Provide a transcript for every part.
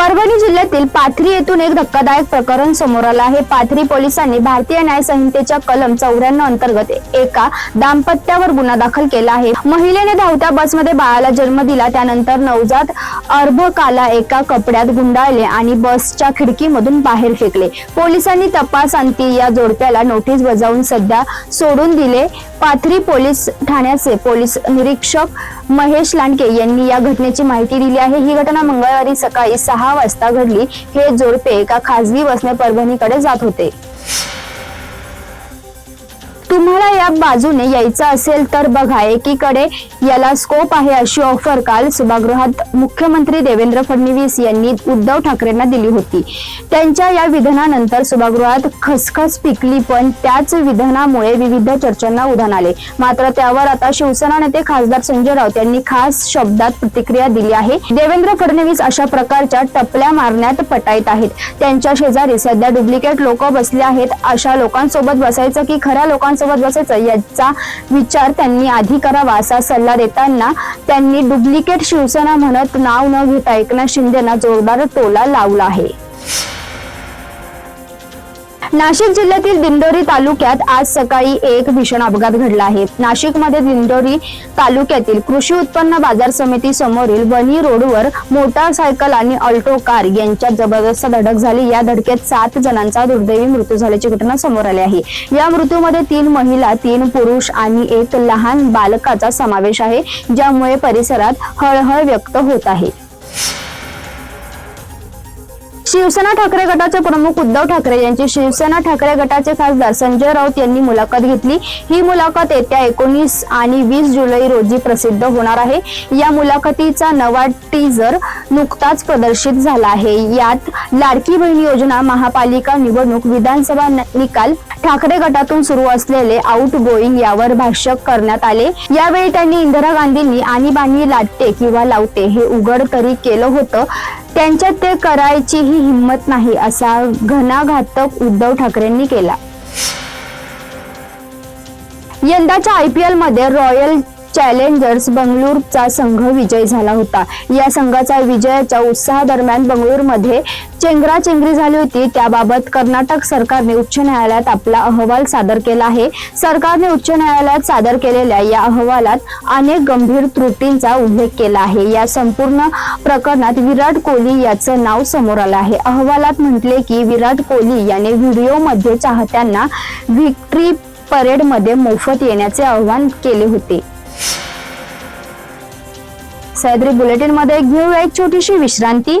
परभणी जिल्ह्यातील पाथरी येथून एक धक्कादायक प्रकरण समोर आलं आहे. पाथरी पोलिसांनी भारतीय न्याय संहितेच्या कलम चौऱ्याण्णव अंतर्गत एका दाम्पत्यावर गुन्हा दाखल केला आहे. महिलेने धावत्या बसमध्ये बाळाला जन्म दिला त्यानंतर नवजात अर्भकाला एका कपड्यात गुंडाळले आणि बसच्या खिडकीमधून बाहेर फेकले. पोलिसांनी तपासांती या जोडप्याला नोटीस बजावून सध्या सोडून दिले. पाथरी पोलीस ठाण्याचे पोलीस निरीक्षक महेश लांडके यांनी या घटनेची माहिती दिली आहे. ही घटना मंगळवारी सकाळी सहा वाजता घडली हे जोडपे एका खासगी बसने परभणीकडे जात होते. तुम्हाला या बाजूने यायचं असेल तर बघा एकीकडे याला स्कोप आहे अशी ऑफर काल सभागृहात मुख्यमंत्री देवेंद्र फडणवीस यांनी उद्धव ठाकरेंना दिली होती. त्यांच्या या विधानानंतर सभागृहात खसखस पिकली पण त्याच विधानामुळे विविध चर्चांना उधाण आले. मात्र त्यावर आता शिवसेना नेते खासदार संजय राऊत यांनी खास शब्दात प्रतिक्रिया दिली आहे. देवेंद्र फडणवीस अशा प्रकारच्या टपल्या मारण्यात पटायत आहेत. त्यांच्या शेजारी सध्या डुप्लिकेट लोक बसले आहेत. अशा लोकांसोबत बसायचं की खऱ्या लोकांसोबत बसायचं. याचा विचार त्यांनी आधी करावा असा सल्ला देताना त्यांनी डुप्लिकेट शिवसेना म्हणत नाव न घेता एकनाथ शिंदेना जोरदार टोला लावला आहे. नाशिक जिल्ह्यातील दिंडोरी तालुक्यात आज सकाळी एक भीषण अपघात घडला आहे. नाशिकमध्ये दिंडोरी तालुक्यातील कृषी उत्पन्न बाजार समिती समोरील वनी रोडवर मोटारसायकल आणि अल्टो कार यांच्यात जबरदस्त धडक झाली. या धडकेत सात जणांचा दुर्दैवी मृत्यू झाल्याची घटना समोर आली आहे. या मृत्यूमध्ये तीन महिला तीन पुरुष आणि एक लहान बालकाचा समावेश आहे ज्यामुळे परिसरात हळहळ व्यक्त होत आहे. शिवसेना ठाकरे गटाचे प्रमुख उद्धव ठाकरे यांची शिवसेना ठाकरे गटाचे खासदार संजय राऊत यांनी मुलाखत घेतली. ही मुलाखत येत्या एकोणीस आणि वीस जुलै रोजी प्रसिद्ध होणार आहे. या मुलाखतीचा नवा टीजर नुकताच प्रदर्शित झाला आहे. यात लाडकी बहीण योजना महापालिका निवडणूक विधानसभा निकाल ठाकरे गटातून सुरू असलेले आउट गोईंग यावर भाष्य करण्यात आले. यावेळी त्यांनी इंदिरा गांधींनी आणीबाणी लाटते किंवा लावते हे उघड तरी केलं होतं. त्यांच्यात ते करायचीही हिंमत नाही असा घणाघातक उद्धव ठाकरेंनी केला. यंदाच्या आय पी एलमध्ये रॉयल चॅलेंजर्स बंगळुरूचा संघ विजय झाला होता. या संघाचा विजयाच्या उत्साहादरम्यान बंगळुरूमध्ये चेंगराचेंगरी झाली होती. त्याबाबत कर्नाटक सरकारने उच्च न्यायालयात आपला अहवाल सादर केला आहे. सरकारने उच्च न्यायालयात सादर केलेल्या या अहवालात अनेक गंभीर त्रुटींचा उल्लेख केला आहे. या संपूर्ण प्रकरणात विराट कोहली याचं नाव समोर आलं आहे. अहवालात म्हटले की विराट कोहली याने व्हिडिओमध्ये चाहत्यांना व्हिक्ट्री परेडमध्ये मोफत येण्याचे आवाहन केले होते. सह्याद्री बुलेटिनमध्ये घेऊया एक छोटीशी विश्रांती.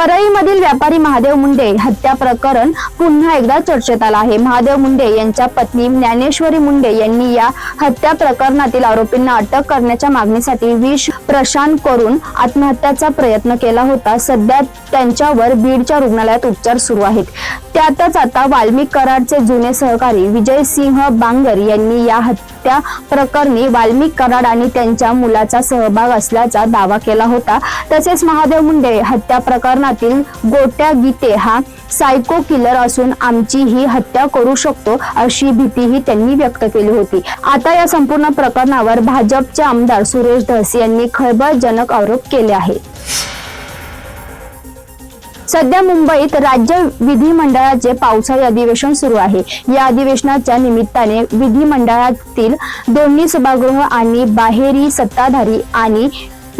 परळीमधील व्यापारी महादेव मुंडे हत्या प्रकरण पुन्हा एकदा चर्चेत आलं आहे. महादेव मुंडे यांच्या पत्नी ज्ञानेश्वरी मुंडे यांनी या हत्या प्रकरणातील आरोपींना अटक करण्याच्या मागणीसाठी विष प्रशांत करून आत्महत्याचा प्रयत्न केला होता. सध्या त्यांच्यावर बीडच्या रुग्णालयात उपचार सुरू आहेत. त्यातच आता वाल्मिक कराडचे जुने सहकारी विजय सिंह बांगर यांनी या हत्या प्रकरणी वाल्मिक कराड आणि त्यांच्या मुलाचा सहभाग असल्याचा दावा केला होता. तसेच महादेव मुंडे हत्या प्रकरणात प्रकरणातील गोट्या गीते हा सायको किलर असून आमची ही हत्या करू शकतो अशी भीतीही त्यांनी व्यक्त केली होती. आता या संपूर्ण प्रकरणावर भाजपचे आमदार सुरेश धस यांनी खळबळजनक आरोप केले आहे सध्या मुंबईत राज्य विधिमंडळाचे पावसाळी अधिवेशन सुरू आहे. या अधिवेशनाच्या निमित्ताने विधिमंडळातील दोन्ही सभागृह आणि बाहेरी सत्ताधारी आणि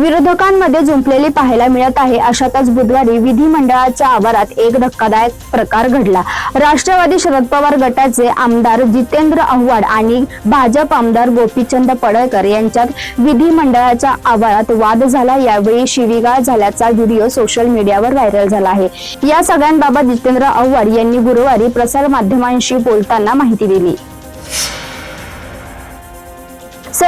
विरोधकांमध्ये जुंपलेली पाहायला मिळत आहे. अशातच बुधवारी विधिमंडळाच्या आवारात एक धक्कादायक प्रकार घडला. राष्ट्रवादी शरद पवार गटाचे आमदार जितेंद्र आव्हाड आणि भाजप आमदार गोपीचंद पडळकर यांच्यात विधिमंडळाच्या आवारात वाद झाला. यावेळी शिवीगाळ झाल्याचा व्हिडिओ सोशल मीडियावर व्हायरल झाला आहे. या सगळ्यांबाबत जितेंद्र आव्हाड यांनी गुरुवारी प्रसार माध्यमांशी बोलताना माहिती दिली.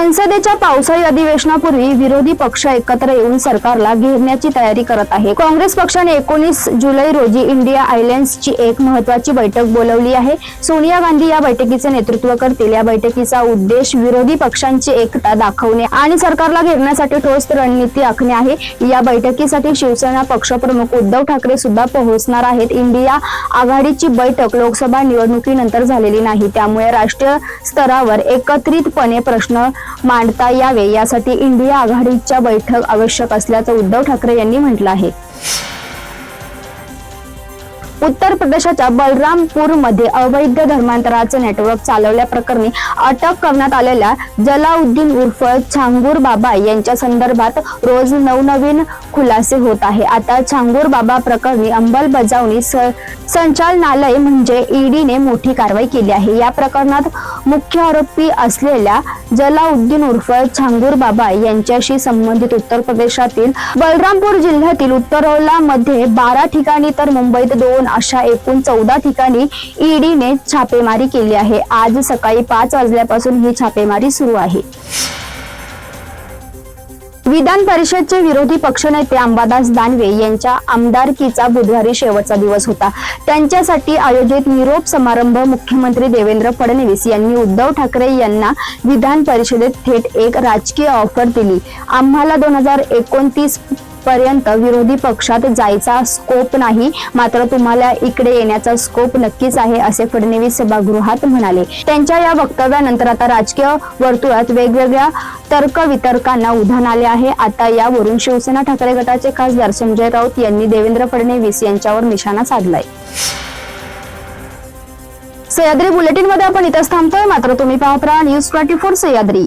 संसदेच्या पावसाळी अधिवेशनापूर्वी विरोधी पक्ष एकत्र येऊन सरकारला घेरण्याची तयारी करत आहे. काँग्रेस पक्षाने एकोणीस जुलै रोजी इंडिया आयलँड्सची एक महत्वाची बैठक बोलवली आहे. सोनिया गांधी या बैठकीचे नेतृत्व करतील. या बैठकीचा उद्देश विरोधी पक्षांची एकता दाखवणे आणि सरकारला घेरण्यासाठी ठोस रणनीती आखणे आहे. या बैठकीसाठी शिवसेना पक्षप्रमुख उद्धव ठाकरे सुद्धा पोहोचणार आहेत. इंडिया आघाडीची बैठक लोकसभा निवडणुकीनंतर झालेली नाही. त्यामुळे राष्ट्रीय स्तरावर एकत्रितपणे प्रश्न मांडता यावे यासाठी इंडिया आघाडीच्या बैठक आवश्यक असल्याचं उद्धव ठाकरे यांनी म्हटलं आहे. उत्तर प्रदेशाच्या बलरामपूरमध्ये अवैध धर्मांतराचे नेटवर्क चालवल्याप्रकरणी अटक करण्यात आलेल्या जलाउद्दीन उर्फ छांगूर बाबा यांच्या संदर्भात रोज नवनवीन खुलासे होत आहे. आता छांगूर बाबा प्रकरणी अंमलबजावणी संचालनालय म्हणजे ईडीने मोठी कारवाई केली आहे. या प्रकरणात मुख्य आरोपी असलेल्या जलाउद्दीन उर्फ छांगूर बाबा यांच्याशी संबंधित उत्तर प्रदेशातील बलरामपूर जिल्ह्यातील उत्तरोला मध्ये बारा ठिकाणी तर मुंबईत दोन अशा एकूण चौदा ठिकाणी ईडीने छापेमारी केली आहे. आज सकाळी पाच वाजल्यापासून ही छापेमारी सुरू आहे. विधान परिषदचे विरोधी पक्षनेते अंबादास दानवे यांच्या आमदारकीचा बुधवारी शेवटचा दिवस होता. त्यांच्यासाठी आयोजित निरोप समारंभ मुख्यमंत्री देवेंद्र फडणवीस यांनी उद्धव ठाकरे यांना विधान परिषदेत थेट एक राजकीय ऑफर दिली. आम्हाला दोन हजार एकोणतीस पर्यंत विरोधी पक्षात जायचा स्कोप नाही. मात्र तुम्हाला इकडे येण्याचा स्कोप नक्कीच आहे असे फडणवीस सभागृहात म्हणाले. त्यांच्या या वक्तव्यानंतर आता राजकीय वर्तुळात वेगवेगळ्या तर्कवितर्कांना उधाण आले आहे. आता यावरून शिवसेना ठाकरे गटाचे खासदार संजय राऊत यांनी देवेंद्र फडणवीस यांच्यावर निशाणा साधलाय. सह्याद्री बुलेटिनमध्ये आपण इथंच थांबतोय. मात्र तुम्ही पाहत राहा न्यूज ट्वेंटी फोर सह्याद्री.